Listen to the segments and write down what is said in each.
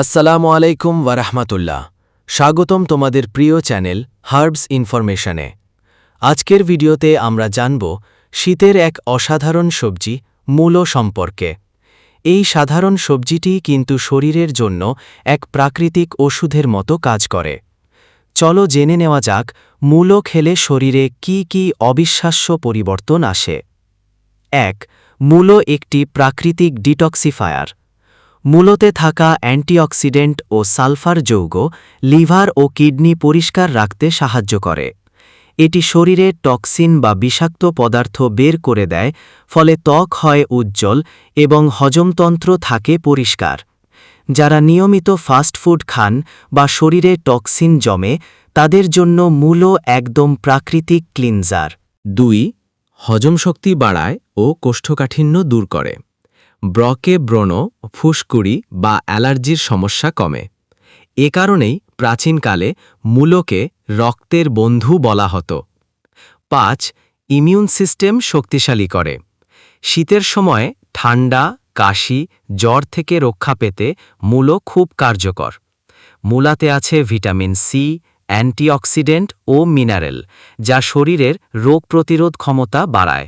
আসসালামু আলাইকুম ওয়ারাহমাতুল্লাহ। স্বাগতম তোমাদের প্রিয় চ্যানেল হার্বস ইনফরমেশনে। আজকের ভিডিওতে আমরা জানব শীতের এক অসাধারণ সবজি মূলো সম্পর্কে। এই সাধারণ সবজিটি কিন্তু শরীরের জন্য এক প্রাকৃতিক ওষুধের মতো কাজ করে। চলো জেনে নেওয়া যাক মূলো খেলে শরীরে কি কি অবিশ্বাস্য পরিবর্তন আসে। এক, মূলো একটি প্রাকৃতিক ডিটক্সিফায়ার। মূলতে থাকা অ্যান্টিঅক্সিডেন্ট ও সালফার যৌগ লিভার ও কিডনি পরিষ্কার রাখতে সাহায্য করে। এটি শরীরে টক্সিন বা বিষাক্ত পদার্থ বের করে দেয়, ফলে ত্বক হয় উজ্জ্বল এবং হজমতন্ত্র থাকে পরিষ্কার। যারা নিয়মিত ফাস্টফুড খান বা শরীরে টক্সিন জমে, তাদের জন্য মূলো একদম প্রাকৃতিক ক্লিনজার। দুই হজম শক্তি বাড়ায় ও কোষ্ঠকাঠিন্য দূর করে। ব্রকে ব্রণ, ফুসকুড়ি বা অ্যালার্জির সমস্যা কমে। এ কারণেই প্রাচীনকালে মূলকে রক্তের বন্ধু বলা হতো। পাঁচ, ইমিউন সিস্টেম শক্তিশালী করে। শীতের সময় ঠান্ডা, কাশি, জ্বর থেকে রক্ষা পেতে মূলো খুব কার্যকর। মূলাতে আছে ভিটামিন সি, অ্যান্টিঅক্সিডেন্ট ও মিনারেল, যা শরীরের রোগ প্রতিরোধ ক্ষমতা বাড়ায়।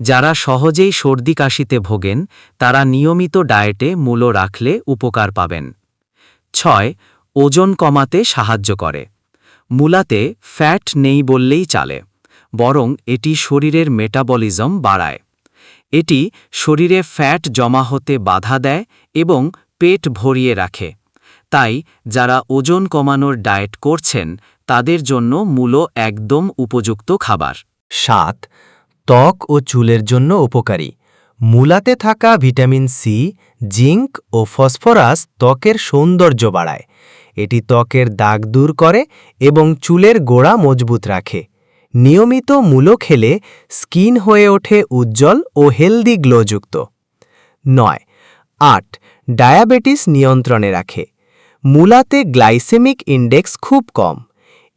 যারা সহজেই সর্দি কাশিতে ভোগেন, তারা নিয়মিত ডায়েটে মূলো রাখলে উপকার পাবেন। ছয়, ওজন কমাতে সাহায্য করে। মূলাতে ফ্যাট নেই বললেই চালে, বরং এটি শরীরের মেটাবলিজম বাড়ায়। এটি শরীরে ফ্যাট জমা হতে বাধা দেয় এবং পেট ভরিয়ে রাখে। তাই যারা ওজন কমানোর ডায়েট করছেন, তাদের জন্য মূলো একদম উপযুক্ত খাবার। সাত ত্বক ও চুলের জন্য উপকারী। মূলাতে থাকা ভিটামিন সি, জিঙ্ক ও ফসফরাস ত্বকের সৌন্দর্য বাড়ায়। এটি ত্বকের দাগ দূর করে এবং চুলের গোড়া মজবুত রাখে। নিয়মিত মূলো খেলে স্কিন হয়ে ওঠে উজ্জ্বল ও হেলদি গ্লোযুক্ত। নয়, আট, ডায়াবেটিস নিয়ন্ত্রণে রাখে। মূলাতে গ্লাইসেমিক ইন্ডেক্স খুব কম।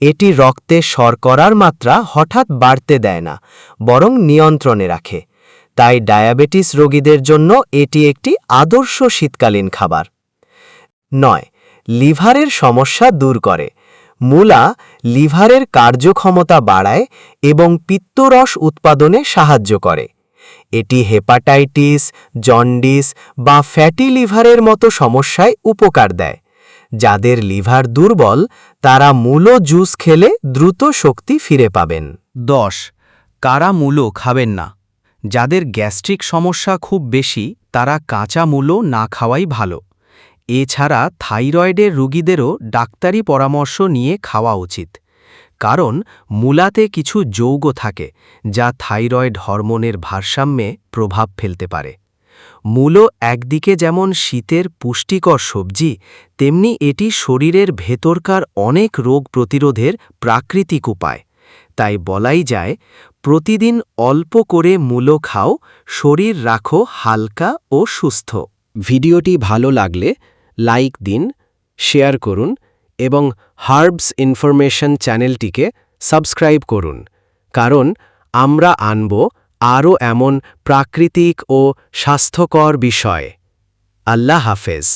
এটি রক্তে শর্করার মাত্রা হঠাৎ বাড়তে দেয় না, বরং নিয়ন্ত্রণে রাখে। তাই ডায়াবেটিস রোগীদের জন্য এটি একটি আদর্শ শীতকালীন খাবার। নয়, লিভারের সমস্যা দূর করে। মূলা লিভারের কার্যক্ষমতা বাড়ায় এবং পিত্তরস উৎপাদনে সাহায্য করে। এটি হেপাটাইটিস, জন্ডিস বা ফ্যাটি লিভারের মতো সমস্যায় উপকার দেয়। যাদের লিভার দুর্বল, তারা মূলো জুস খেলে দ্রুত শক্তি ফিরে পাবেন। দশ, কারা মূলো খাবেন না? যাদের গ্যাস্ট্রিক সমস্যা খুব বেশি, তারা কাঁচা মূলো না খাওয়াই ভালো। এছাড়া থাইরয়েডের রোগীদেরও ডাক্তারি পরামর্শ নিয়ে খাওয়া উচিত। কারণ মূলাতে কিছু যৌগ থাকে, যা থাইরয়েড হরমোনের ভারসাম্যে প্রভাব ফেলতে পারে। মূলো একদিকে যেমন শীতের পুষ্টিকর সবজি, তেমনি এটি শরীরের ভেতরকার অনেক রোগ প্রতিরোধের প্রাকৃতিক উপায়। তাই বলাই যায়, প্রতিদিন অল্প করে মূলো খাও, শরীর রাখো হালকা ও সুস্থ। ভিডিওটি ভালো লাগলে লাইক দিন, শেয়ার করুন এবং হার্বস ইনফরমেশন চ্যানেলটিকে সাবস্ক্রাইব করুন। কারণ আমরা আনব আরও এমন প্রাকৃতিক ও স্বাস্থ্যকর বিষয়। আল্লাহ হাফেজ।